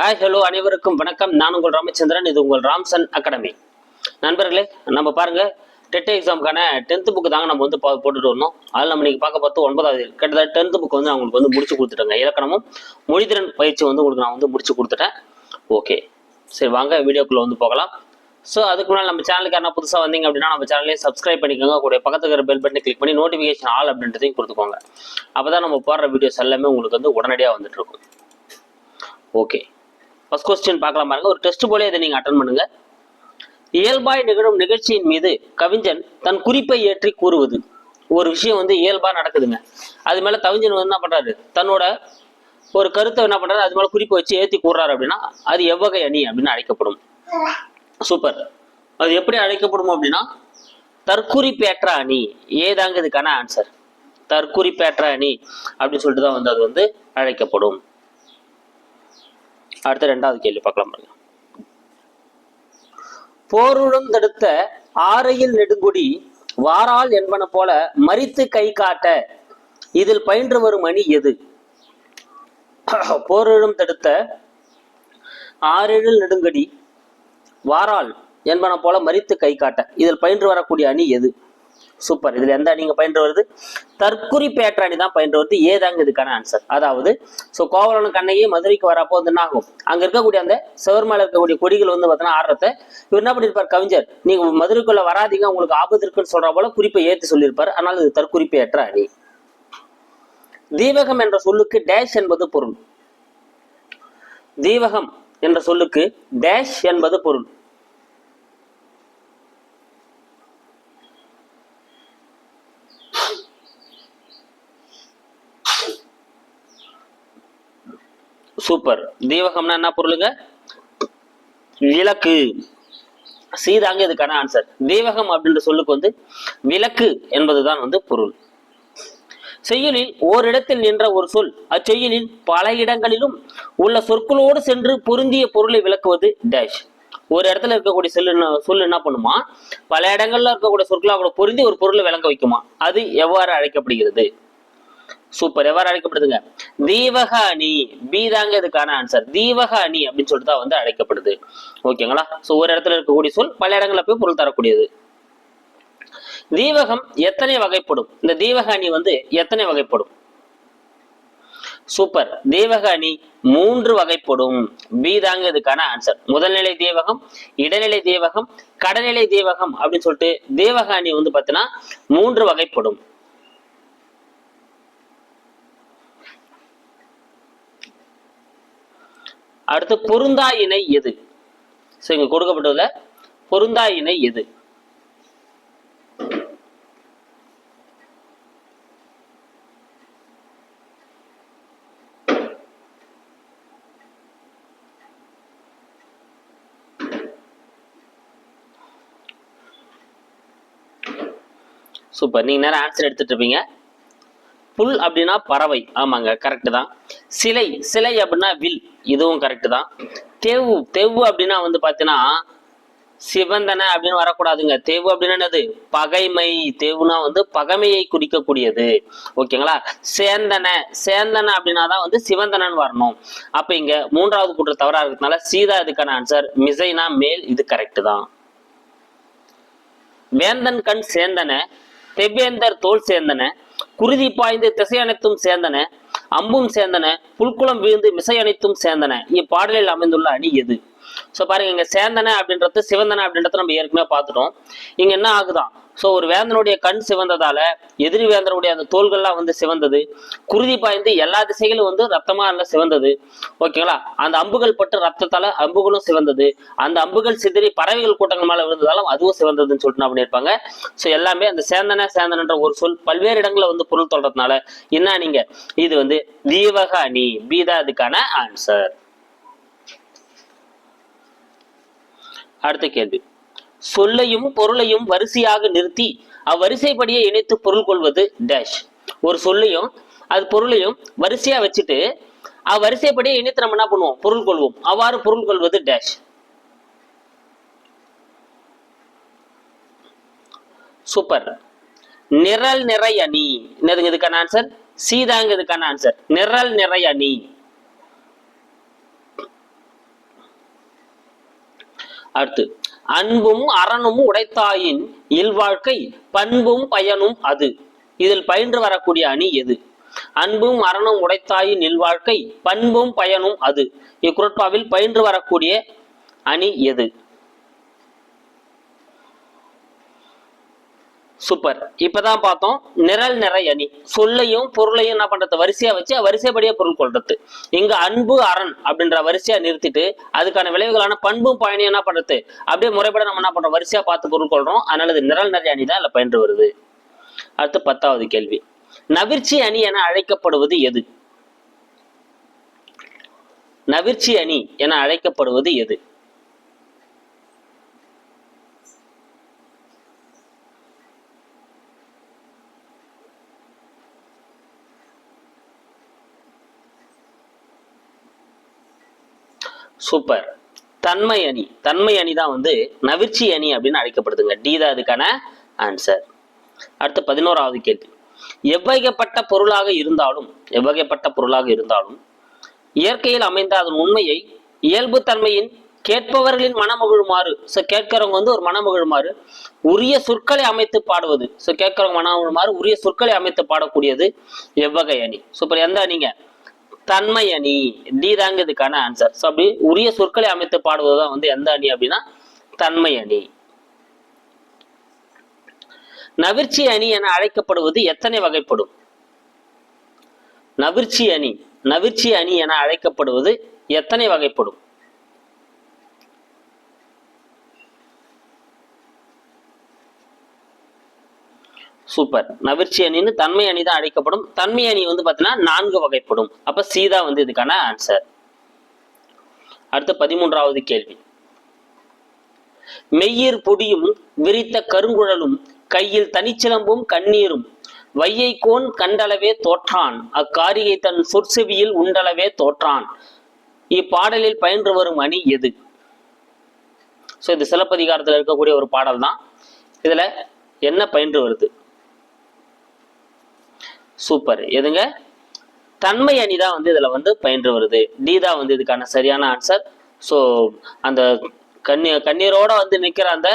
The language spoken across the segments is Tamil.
ஹாய் ஹலோ அனைவருக்கும் வணக்கம். நான் உங்கள் ராமச்சந்திரன் இது உங்கள் ராம்சன் அகாடமி. நண்பர்களே நம்ம பாருங்க டெட் எக்ஸாமுக்கான டென்த் புக்கு தாங்க நம்ம வந்து போட்டுட்டு வரணும் அதில் நம்ம நீங்கள் பார்க்க பார்த்து ஒன்பதாவது கிட்டத்தட்ட டென்த் புக் வந்து அவங்களுக்கு வந்து முடிச்சு கொடுத்துட்டேங்க. இலக்கணமும் மொழித்திறன் பயிற்சி வந்து உங்களுக்கு நான் வந்து முடிச்சு கொடுத்துட்டேன். ஓகே சரி வாங்க வீடியோக்குள்ளே வந்து போகலாம். ஸோ அதுக்கு முன்னாடி நம்ம சேனலுக்கு என்ன புதுசாக வந்தீங்க அப்படின்னா நம்ம சேனலையும் சப்ஸ்கிரைப் பண்ணிக்கோங்க. கூட பக்கத்து இருக்கிற பெல் பட்டனை கிளிக் பண்ணி நோட்டிஃபிகேஷன் ஆல் அப்படின்றதையும் கொடுத்துக்கோங்க. அப்போ தான் நம்ம போடுற வீடியோஸ் எல்லாமே உங்களுக்கு வந்து உடனடியாக வந்துட்டு இருக்கும். ஓகே ஃபர்ஸ்ட் கொஸ்டின் பார்க்கலாம் பாருங்க. ஒரு டெஸ்ட் போல இதை நீங்கள் அட்டன் பண்ணுங்க. இயல்பாய் நிகழும் நிகழ்ச்சியின் மீது கவிஞன் தன் குறிப்பை ஏற்றி கூறுவது. ஒரு விஷயம் வந்து இயல்பா நடக்குதுங்க. அது மேல கவிஞன் வந்து என்ன பண்றாரு? தன்னோட ஒரு கருத்தை என்ன பண்றாரு? அது மேல குறிப்பை வச்சு ஏற்றி கூறுறாரு அப்படின்னா அது எவ்வகை அணி அப்படின்னு அழைக்கப்படும். சூப்பர் அது எப்படி அழைக்கப்படும் அப்படின்னா தற்குறிப்பேற்ற அணி. ஏதாங்க இதுக்கான ஆன்சர் தற்குறிப்பேற்ற அணி அப்படின்னு சொல்லிட்டு தான் வந்து அது வந்து அழைக்கப்படும். அடுத்த ரெண்டாவது கேள்வி பார்க்கலாம் பாருங்க. போருடன் தடுத்த ஆரையில் நெடுங்குடி வாரால் என்பன போல மரித்து கை காட்ட இதில் பயின்று வரும் அணி எது? போரிடம் தடுத்த ஆறெழில் நெடுங்கடி வாரால் என்பன போல மரித்து கை காட்ட இதில் பயின்று வரக்கூடிய அணி எது? சூப்பர் இதுல எந்த அணிங்க பயின்று வருது? தற்குறி பேற்ற அணி தான் பயின்று வருது. ஏதாங்க இதுக்கான ஆன்சர் அதாவது ஸோ கோவலன் கண்ணையே மதுரைக்கு வரப்போ வந்து என்ன ஆகும்? அங்க இருக்கக்கூடிய அந்த சிவர் இருக்கக்கூடிய கொடிகள் வந்து பார்த்தீங்கன்னா ஆடுறத இவர் என்ன பண்ணிருப்பார்? கவிஞர். நீங்க மதுரைக்குள்ள வராதீங்க உங்களுக்கு ஆபத்து இருக்குன்னு சொல்ற போல குறிப்பை ஏத்து சொல்லியிருப்பார். ஆனால் இது தற்குறிப்பேற்ற அணி. தீவகம் என்ற சொல்லுக்கு டேஷ் என்பது பொருள். தீவகம் என்ற சொல்லுக்கு டேஷ் என்பது பொருள். சூப்பர் தீவகம்னா என்ன பொருளுங்க? விளக்கு. சீதாங்க இதுக்கான ஆன்சர் தீவகம் அப்படின்ற சொல்லுக்கு வந்து விளக்கு என்பதுதான் வந்து பொருள். செய்யுளில் ஓரிடத்தில் நின்ற ஒரு சொல் அச்செய்யுளில் பல இடங்களிலும் உள்ள சொற்களோடு சென்று பொருந்திய பொருளை விளக்குவது டேஷ் ஒரு இடத்துல இருக்கக்கூடிய செல் சொல் என்ன பண்ணுமா? பல இடங்கள்ல இருக்கக்கூடிய சொற்களை அவங்களை பொருந்தி ஒரு பொருளை விளங்க வைக்குமா? அது எவ்வாறு அழைக்கப்படுகிறது? சூப்பர் எவ்வாறு அழைக்கப்படுதுங்க? தீவக அணி பி தாங்க இதுக்கான ஆன்சர் தீவக அணி அப்படின்னு சொல்லிட்டு தான் வந்து அழைக்கப்படுது. ஓகேங்களா? சோ ஒரு இடத்துல இருக்கக்கூடிய சொல் பல இடங்களில் போய் பொருள் தரக்கூடியது. தீவகம் எத்தனை வகைப்படும்? இந்த தீவக அணி வந்து எத்தனை வகைப்படும்? சூப்பர் தீவக அணி மூன்று வகைப்படும். பி தாங்க இதுக்கான ஆன்சர் முதல்நிலை தீவகம் இடைநிலை தீவகம் கடநிலை தீவகம் அப்படின்னு சொல்லிட்டு தீவக அணி வந்து பார்த்தீங்கன்னா மூன்று வகைப்படும். அடுத்து பொருந்தா இணை எது? ஸோ இங்க கொடுக்கப்பட்டதுல பொருந்தா இணை எது? சூப்பர் நீங்க நேரம் ஆன்சர் எடுத்துட்டு இருப்பீங்க. புல் அப்படின்னா பறவை. ஆமாங்க கரெக்ட் தான். சிலை சிலை அப்படின்னா வில். இதுவும் கரெக்ட் தான். தெவு தெவு அப்படின்னா வந்து பாத்தீங்கன்னா சிவந்தன அப்படின்னு வரக்கூடாதுங்க. தேவு அப்படின்னா என்னது? பகைமை. தேவுனா வந்து பகைமையை குறிக்கக்கூடியது. ஓகேங்களா? சேந்தன. சேந்தன அப்படின்னா தான் வந்து சிவந்தனன் வரணும். அப்ப இங்க மூன்றாவது கூற்று தவறா இருக்கிறதுனால சீதா இதுக்கான ஆன்சர் மிசைனா மேல் இது கரெக்ட் தான். வேந்தன் கண் சேந்தன தெவ்வேந்தர் தோல் சேர்ந்தன குருதி பாய்ந்து திசை அனைத்தும் சேர்ந்தன அம்பும் சேர்ந்தன புல்குளம் வீழ்ந்து மிசை அனைத்தும் சேர்ந்தன. இப்பாடலில் அமைந்துள்ள அணி எது? ஸோ பாருங்க இங்க சேந்தன அப்படின்றது சிவந்தனை அப்படின்றத நம்ம ஏற்கனவே பார்த்துட்டோம். இங்க என்ன ஆகுதான் ஸோ ஒரு வேந்தனுடைய கண் சிவந்ததால எதிரி வேந்தனுடைய அந்த தோள்கள்லாம் வந்து சிவந்தது. குருதி பாய்ந்து எல்லா திசைகளும் வந்து ரத்தமா நல்லா சிவந்தது. ஓகேங்களா அந்த அம்புகள் பட்டு ரத்தத்தால அம்புகளும் சிவந்தது. அந்த அம்புகள் சிதறி பறவைகள் கூட்டங்கள் மேல விழுந்ததாலும் அதுவும் சிவந்ததுன்னு சொல்லிட்டு என்ன பண்ணியிருப்பாங்க? ஸோ எல்லாமே அந்த சேந்தன சேந்தனன்ற ஒரு சொல் பல்வேறு இடங்களில் வந்து பொருள் தொடர்றதுனால என்ன நீங்க? இது வந்து தீவக அணி பீதா இதுக்கான ஆன்சர் அடுத்த கேள்வி. சொல்லையும் பொருளையும் வரிசையாக நிறுத்தி அவ்வரிசைப்படியே இணைத்து பொருள் கொள்வது டேஷ் ஒரு சொல்லையும் அது பொருளையும் வரிசையா வச்சுட்டு அவ்வரிசைப்படியே இணைத்து நம்ம என்ன பண்ணுவோம்? பொருள் கொள்வோம். அவ்வாறு பொருள் கொள்வது டேஷ் சூப்பர் நிரல் நிறை அணி என்னதுங்க இதுக்கான ஆன்சர் சீதாங்க இதுக்கான ஆன்சர் நிரல் நிறை அணி அடுத்து அன்பும் அறனும் உடைத்தாயின் இல்வாழ்க்கை பண்பும் பயனும் அது. இதில் பயின்று வரக்கூடிய அணி எது? அன்பும் அறனும் உடைத்தாயின் இல்வாழ்க்கை பண்பும் பயனும் அது. இக்குரட்பாவில் பயின்று வரக்கூடிய அணி எது? சூப்பர் இப்பதான் பார்த்தோம். நிரல் நிறை அணி. சொல்லையும் பொருளையும் என்ன பண்றது? வரிசையா வச்சு வரிசைப்படியா பொருள் கொள்றது. இங்க அன்பு அரண் அப்படின்ற வரிசையா நிறுத்திட்டு அதுக்கான விளைவுகளான பண்பும் பயணியும் என்ன பண்றது? அப்படியே முறைப்பட நம்ம என்ன பண்றோம்? வரிசையா பார்த்து பொருள் கொள்றோம். அதனால இது நிரல் நிறை அணி தான் இல்ல பயின்று வருது. அடுத்து பத்தாவது கேள்வி. நவிர்ச்சி அணி என அழைக்கப்படுவது எது? நவிர்ச்சி அணி என அழைக்கப்படுவது எது? சூப்பர் தன்மை அணி. தன்மை அணி தான் வந்து நவிர்ச்சி அணி அப்படின்னு அழைக்கப்படுதுங்க. டி தான் அதுக்கான ஆன்சர் அடுத்து பதினோராவது கேள்வி. எவ்வகைப்பட்ட பொருளாக இருந்தாலும் எவ்வகைப்பட்ட பொருளாக இருந்தாலும் இயற்கையில் அமைந்த அதன் உண்மையை இயல்புத்தன்மையின் கேட்பவர்களின் மனமகிழுமாறு. ஸோ கேட்கிறவங்க வந்து ஒரு மனமகிழுமாறு. உரிய சொற்களை அமைத்து பாடுவது. ஸோ கேட்கிறவங்க மனமகிழுமாறு உரிய சொற்களை அமைத்து பாடக்கூடியது எவ்வகை அணி. சூப்பர் எந்த அணிங்க? தன்மை அணி டி இதுக்கான ஆன்சர் ஸோ அப்படி உரிய சொற்களை அமைத்து பாடுவதுதான் வந்து எந்த அணி அப்படின்னா தன்மை அணி நவிர்ச்சி அணி என அழைக்கப்படுவது எத்தனை வகைப்படும்? நவிர்ச்சி அணி. நவிர்ச்சி அணி என அழைக்கப்படுவது எத்தனை வகைப்படும்? சூப்பர் நவிர்ச்சி அணின்னு தன்மை அணி தான் அழைக்கப்படும். தன்மை அணி வந்து பார்த்தீங்கன்னா நான்கு வகைப்படும். அப்ப சீதா வந்து இதுக்கான ஆன்சர் அடுத்த பதிமூன்றாவது கேள்வி. மெய்யீர் பொடியும் விரித்த கருங்குழலும் கையில் தனிச்சிலம்பும் கண்ணீரும் வையைக்கோன் கண்டளவே தோற்றான். அக்காரியை தன் சொற்செவியில் உண்டளவே தோற்றான். இப்பாடலில் பயின்று வரும் அணி எது? ஸோ இது சிலப்பதிகாரத்தில் இருக்கக்கூடிய ஒரு பாடல் தான் இதுல என்ன பயின்று வருது? சூப்பர். எதுங்க? தன்மை அணி தான் வந்து இதில் வந்து பயின்று வருது. டி தான் வந்து இதுக்கான சரியான ஆன்சர் ஸோ அந்த கண்ணி கண்ணீரோட வந்து நிற்கிற அந்த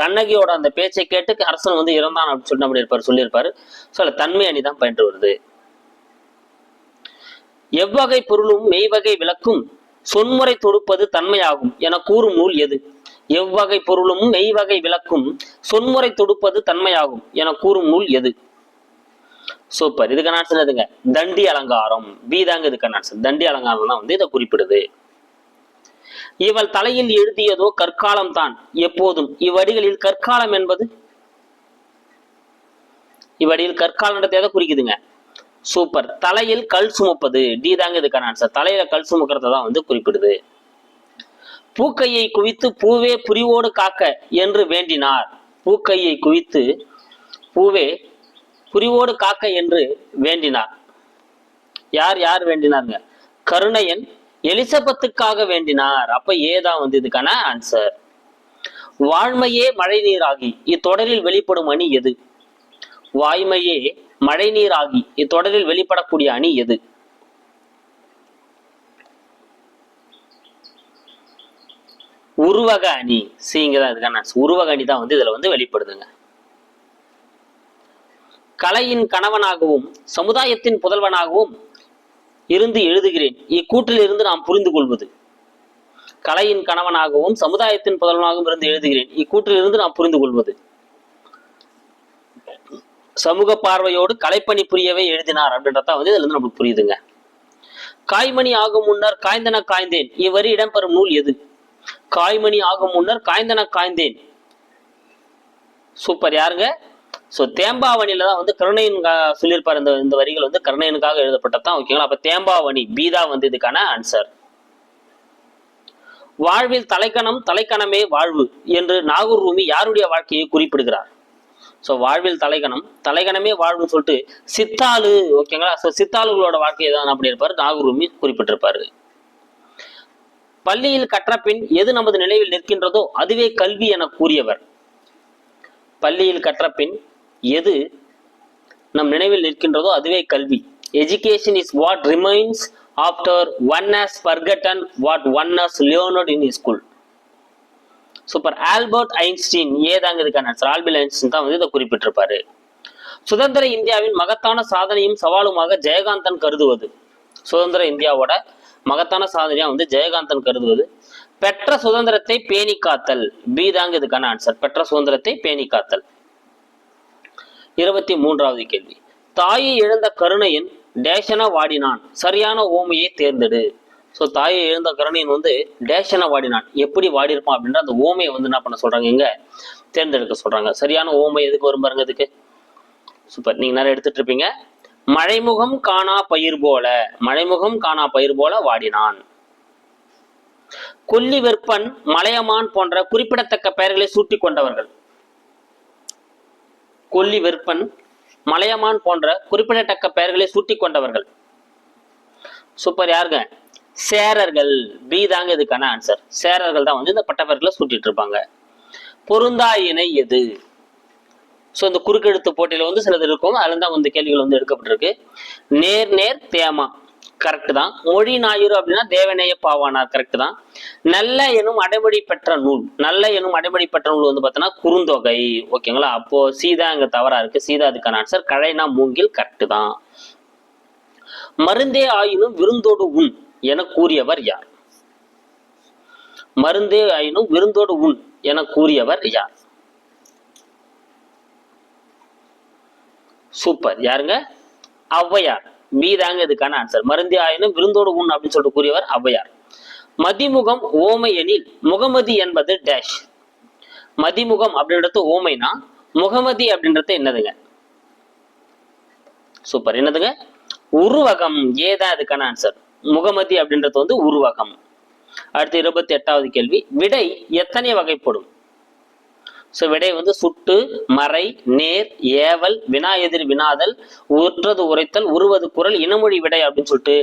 கண்ணகியோட அந்த பேச்சை கேட்டு அரசன் வந்து இறந்தான் அப்படின்னு சொல்லி இருப்பார் சொல்லியிருப்பாரு. ஸோ அதில் தன்மை அணி தான் பயின்று வருது. எவ்வகை பொருளும் மெய்வகை விளக்கும். சொன்முறை தொடுப்பது தன்மையாகும் என கூறும் நூல் எது? எவ்வகை பொருளும் மெய்வகை விளக்கும். சொன்முறை தொடுப்பது தன்மையாகும் என கூறும் நூல் எது? சூப்பர். இதுக்கான ஆன்சர் எதுங்க தண்டி அலங்காரம். பி தாங்க இதுக்கான ஆன்சர் தண்டி அலங்காரம் தான் வந்து இதை குறிப்பிடுது. இவள் தலையில் எழுதியதோ கற்காலம் தான் எப்போதும். இவ்வடிகளில் கற்காலம் என்பது? இவ்வடியில் கற்காலன்றது எதை குறிக்குதுங்க. சூப்பர். தலையில் கல் சுமப்பது. டி தாங்க இதுக்கான ஆன்சர் தலையில கல் சுமக்கிறத தான் வந்து குறிப்பிடுது. பூக்கையை குவித்து பூவே புரிவோடு காக்க என்று வேண்டினார். பூக்கையை குவித்து பூவே புரிவோடு காக்க என்று வேண்டினார். யார் யார் வேண்டினாருங்க? கருணையன் எலிசபெத்துக்காக வேண்டினார். அப்ப ஏதான் வந்து இதுக்கான ஆன்சர் வாழ்மையே மழை நீராகி இத்தொடரில் வெளிப்படும் அணி எது? வாய்மையே மழை நீராகி இத்தொடரில் வெளிப்படக்கூடிய அணி எது? உருவக அணி. சிங்க தான் இதுக்கான உருவக அணி தான் வந்து இதுல வந்து வெளிப்படுதுங்க. கலையின் கணவனாகவும் சமுதாயத்தின் புதல்வனாகவும் இருந்து எழுதுகிறேன். இக்கூற்றில் இருந்து நாம் புரிந்து கொள்வது கலையின் கணவனாகவும் சமுதாயத்தின் புதல்வனாகவும் இருந்து எழுதுகிறேன். இக்கூற்றில் இருந்து நாம் புரிந்து கொள்வது சமூக பார்வையோடு கலைப்பணி புரியவே எழுதினார் அப்படின்றதான் வந்து இதுல இருந்து நம்மளுக்கு புரியுதுங்க. காய்மணி ஆகும் முன்னர் காய்ந்தன காய்ந்தேன். இவ்வரி இடம்பெறும் நூல் எது? காய்மணி ஆகும் முன்னர் காய்ந்தன காய்ந்தேன். சூப்பர். யாருங்க? ஸோ தேம்பாவணியில தான் வந்து கருணையின் சொல்லியிருப்பார். இந்த இந்த வரிகள் வந்து கருணையனுக்காக எழுதப்பட்டதான் ஓகேங்களா? அப்ப தேம்பாவணி பீதா வந்து இதுக்கான ஆன்சர் வாழ்வில் தலைக்கணம் தலைக்கணமே வாழ்வு என்று நாகூர் ரூமி யாருடைய வாழ்க்கையை குறிப்பிடுகிறார்? ஸோ வாழ்வில் தலைகணம் தலைகணமே வாழ்வுன்னு சொல்லிட்டு சித்தாளு ஓகேங்களா? ஸோ சித்தாளுகளோட வாழ்க்கையை தான் அப்படி இருப்பார் நாகூர் ரூமி குறிப்பிட்டிருப்பாரு. பள்ளியில் கற்ற பின் எது நமது நிலையில் நிற்கின்றதோ அதுவே கல்வி என கூறியவர். பள்ளியில் கற்ற பின் எது நம் நினைவில் நிற்கின்றதோ அதுவே கல்வி. Education is what remains after one has forgotten what one has learned in school super Albert Einstein ஏதாங்க இதுக்கான? ஆன்சர் ஆல்பில் ஐன்ஸ்டீன் தான் வந்து இதை குறிப்பிட்டிருப்பாரு. சுதந்திர இந்தியாவின் மகத்தான சாதனையும் சவாலுமாக ஜெயகாந்தன் கருதுவது. சுதந்திர இந்தியாவோட மகத்தான சாதனையா வந்து ஜெயகாந்தன் கருதுவது. பெற்ற சுதந்திரத்தை பேணி காத்தல் பி தாங்க இதுக்கான ஆன்சர் பெற்ற சுதந்திரத்தை பேணி காத்தல் இருபத்தி மூன்றாவது கேள்வி. தாயை இழந்த கருணையின் டேஷன வாடினான். சரியான ஓமையை தேர்ந்தெடு. ஸோ தாயை இழந்த கருணையின் வந்து டேஷன வாடினான். எப்படி வாடியிருப்பான் அப்படின்ற அந்த ஓமையை வந்து என்ன பண்ண சொல்றாங்க இங்க? தேர்ந்தெடுக்க சொல்றாங்க. சரியான ஓமை எதுக்கு வரும் பாருங்க இதுக்கு? சூப்பர் நீங்க நிறைய எடுத்துட்டு இருப்பீங்க. மழைமுகம் காணா பயிர் போல மழைமுகம் காணா பயிர் போல வாடினான். கொல்லி வெப்பன் மலையமான் போன்ற குறிப்பிடத்தக்க பெயர்களை சூட்டிக் கொண்டவர்கள். கொல்லி வெற்பன் மலையமான் போன்ற குறிப்பிடத்தக்க பெயர்களை சூட்டி கொண்டவர்கள். சூப்பர் யாருங்க? சேரர்கள். பி தாங்க இதுக்கான ஆன்சர் சேரர்கள் தான் வந்து இந்த பட்டப்பெயர்களை சூட்டிட்டு இருப்பாங்க. பொருந்தா இணை எது? ஸோ இந்த குறுக்கெழுத்து போட்டியில் வந்து சிலது இருக்கும். அதுல தான் வந்து கேள்விகள் வந்து எடுக்கப்பட்டிருக்கு. நேர் நேர் தேமா. கரெக்ட் தான். மொழி ஞாயிறு அப்படின்னா தேவநேய பாவானார் கரெக்ட் தான். நல்ல எனும் அடைமொழி பெற்ற நூல். நல்ல எனும் அடைமொழி பெற்ற நூல் வந்து பார்த்தோன்னா குறுந்தொகை. ஓகேங்களா அப்போ சீதா இங்க தவறா இருக்கு. சீதா அதுக்கான ஆன்சர் கழைனா மூங்கில் கரெக்ட் தான். மருந்தே ஆயினும் விருந்தோடு உண் என கூறியவர் யார்? மருந்தே ஆயினும் விருந்தோடு உண் என கூறியவர் யார்? சூப்பர். யாருங்க? ஔவையார். பி தாங்க இதுக்கான ஆன்சர் மருந்தி ஆயினும் விருந்தோடு உண் அப்படின்னு சொல்லிட்டு கூறியவர் ஔவையார். மதிமுகம் ஓமை எனில் முகமதி என்பது டேஷ் மதிமுகம் அப்படின்றது ஓமைனா முகமதி அப்படின்றது என்னதுங்க? சூப்பர் என்னதுங்க? உருவகம். ஏதான் இதுக்கான ஆன்சர் முகமதி அப்படின்றது வந்து உருவகம். அடுத்து இருபத்தி எட்டாவது கேள்வி. விடை எத்தனை வகைப்படும்? ஸோ விடை வந்து சுட்டு மறை நேர் ஏவல் வினா எதிர் வினாதல் உற்றது உரைத்தல் உருவது குரல் இனமொழி விடை அப்படின்னு சொல்லிட்டு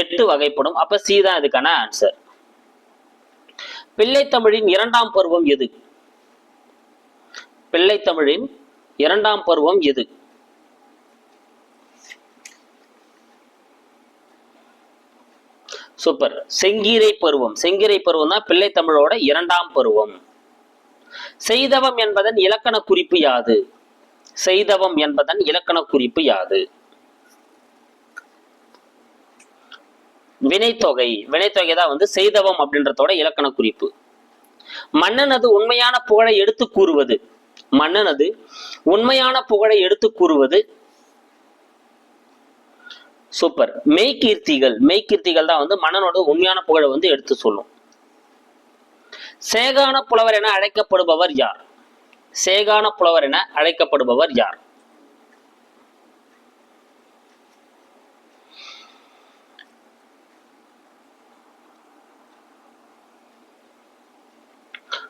எட்டு வகைப்படும். அப்ப சி தான் இதுக்கான ஆன்சர் பிள்ளைத்தமிழின் இரண்டாம் பருவம் எது? பிள்ளைத்தமிழின் இரண்டாம் பருவம் எது? சூப்பர். செங்கீரை பருவம். செங்கீரை பருவம் தான் பிள்ளைத்தமிழோட இரண்டாம் பருவம். செய்தவம் என்பதன் இலக்கண குறிப்பு யாது? செய்தவம் என்பதன் இலக்கண குறிப்பு யாது? வினைத்தொகை. வினைத்தொகை தான் வந்து செய்தவம் அப்படின்றதோட இலக்கண குறிப்பு. மன்னனது உண்மையான புகழை எடுத்து கூறுவது. மன்னனது உண்மையான புகழை எடுத்து கூறுவது. சூப்பர். மெய்கீர்த்திகள். மெய்கீர்த்திகள் தான் வந்து மன்னனோட உண்மையான புகழை வந்து எடுத்து சொல்லும். சேகான புலவர் என அழைக்கப்படுபவர் யார்? சேகான புலவர் என அழைக்கப்படுபவர் யார்?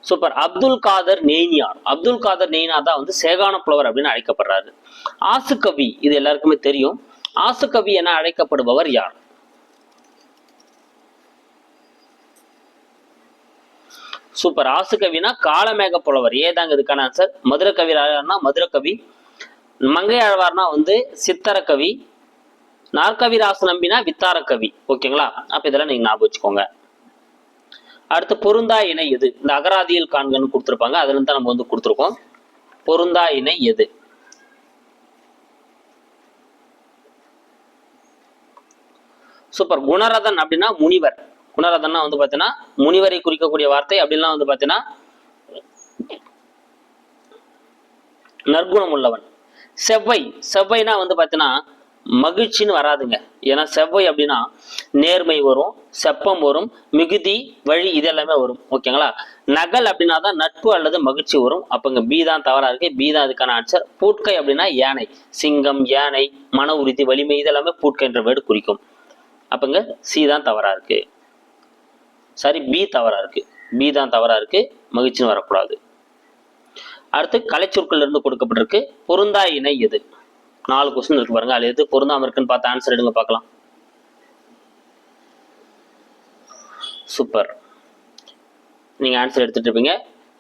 சூப்பர் அப்துல் காதர் நெய்னியார் அப்துல் காதர் நெய்னியார் தான் வந்து சேகான புலவர் அப்படின்னு அழைக்கப்படுறாரு. ஆசுகவி இது எல்லாருக்குமே தெரியும். ஆசுகவி என அழைக்கப்படுபவர் யார்? சூப்பர். ஆசுகவினா காலமேக புலவர். ஏதாங்க இதுக்கான ஆன்சர் மதுர கவி மதுர கவி. மங்கை ஆழ்வார்னா வந்து சித்தர கவி. நாற்கவி ராசு நம்பினா வித்தார கவி. ஓகேங்களா அப்ப இதெல்லாம் நீங்க ஞாபகம் வச்சுக்கோங்க. அடுத்து பொருந்தா இணை எது? இந்த அகராதியில் காண்கன்னு கொடுத்துருப்பாங்க. அதுல இருந்து நம்ம வந்து கொடுத்துருக்கோம். பொருந்தா இணை எது? சூப்பர். குணரதன் அப்படின்னா முனிவர். குணரதன்னா வந்து பார்த்தீங்கன்னா முனிவரை குறிக்கக்கூடிய வார்த்தை அப்படின்லாம் வந்து பார்த்தீங்கன்னா நற்குணம் உள்ளவன். செவ்வாய் செவ்வாய்னா வந்து பார்த்தீங்கன்னா மகிழ்ச்சின்னு வராதுங்க. ஏன்னா செவ்வாய் அப்படின்னா நேர்மை வரும் செப்பம் வரும் மிகுதி வழி இது எல்லாமே வரும். ஓகேங்களா? நகல் அப்படின்னா தான் நட்பு அல்லது மகிழ்ச்சி வரும். அப்போங்க பி தான் தவறா இருக்கு. பி தான் அதுக்கான ஆன்சர் பூட்கை அப்படின்னா யானை. சிங்கம் யானை மன உறுதி வலிமை இதெல்லாமே பூட்கை என்ற வேர்டு குறிக்கும். அப்போங்க சி தான் தவறா இருக்கு. சாரி பி தவறா இருக்கு. பி தான் தவறா இருக்கு. மகிழ்ச்சின்னு வரக்கூடாது. அடுத்து கலைச்சொற்கள் இருந்து கொடுக்கப்பட்டிருக்கு பொருந்தா இணை எது? நாலு கொஸ்டின் இருக்கு பாருங்க. அது எது பொருந்தாம இருக்குன்னு பார்த்து ஆன்சர் எடுங்க பார்க்கலாம். சூப்பர் நீங்க ஆன்சர் எடுத்துட்டு இருப்பீங்க.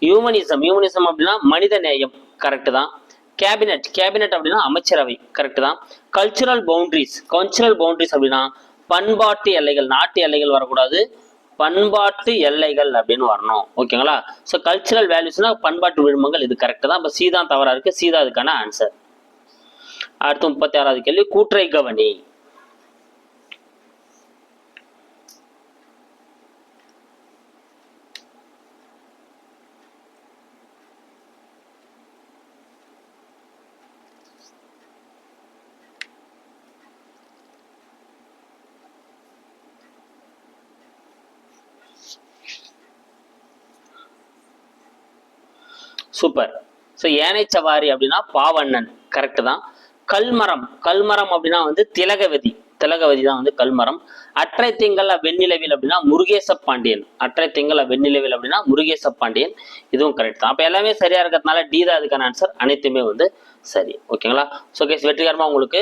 ஹியூமனிசம் ஹியூமனிசம் அப்படின்னா மனித நேயம். கரெக்ட் தான். கேபினெட் கேபினெட் அப்படின்னா அமைச்சரவை. கரெக்ட் தான். கல்ச்சுரல் பவுண்டரிஸ் கல்ச்சுரல் பவுண்டரிஸ் அப்படின்னா பண்பாட்டு எல்லைகள் நாட்டு எல்லைகள் வரக்கூடாது. பண்பாட்டு எல்லைகள் அப்படின்னு வரணும். ஓகேங்களா? ஸோ கல்ச்சுரல் வேல்யூஸ்னா பண்பாட்டு விழுமங்கள் இது கரெக்ட் தான். இப்போ சி தான் தவறா இருக்கு. சி தான் அதுக்கான ஆன்சர் அடுத்து முப்பத்தி ஆறாவது கேள்வி. கூற்றை கவனி. சூப்பர் ஸோ ஏனை சவாரி அப்படின்னா பாவண்ணன். கரெக்ட் தான். கல்மரம். கல்மரம் அப்படின்னா வந்து திலகவதி. திலகவதி தான் வந்து கல்மரம். அற்றை திங்கள் வெண்ணிலவில் அப்படின்னா முருகேச பாண்டியன். அற்றை திங்கள் வெண்ணிலவில் அப்படின்னா முருகேச பாண்டியன். இதுவும் கரெக்ட் தான். அப்போ எல்லாமே சரியா இருக்கிறதுனால டி தான் அதுக்கான ஆன்சர் அனைத்துமே வந்து சரி. ஓகேங்களா ஸோ கேஸ் வெற்றிகரமாக உங்களுக்கு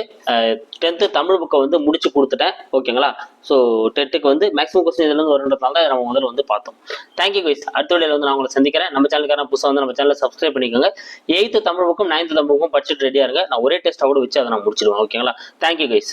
டென்த்து தமிழ் புக்கை வந்து முடிச்சு கொடுத்துட்டேன். ஓகேங்களா ஸோ டெட்டுக்கு வந்து மேக்ஸிமம் கொஸ்டின் இதுலேருந்து வருன்றதுனால தான் நம்ம முதல்ல வந்து பார்த்தோம். தேங்க்யூ கைஸ் அடுத்த வழியில் வந்து நான் உங்களை சந்திக்கிறேன். நம்ம சேனலுக்கான புதுசாக வந்து நம்ம சேனலில் சப்ஸ்கிரைப் பண்ணிக்கோங்க. எயித்து தமிழ் புக்கும் நைன்த்து தமிழ் புக்கும் படிச்சுட்டு ரெடியாக இருங்க. நான் ஒரே டெஸ்ட்டாக கூட வச்சு அதை நான் முடிச்சிடுவேன். ஓகேங்களா தேங்க்யூ கைஸ்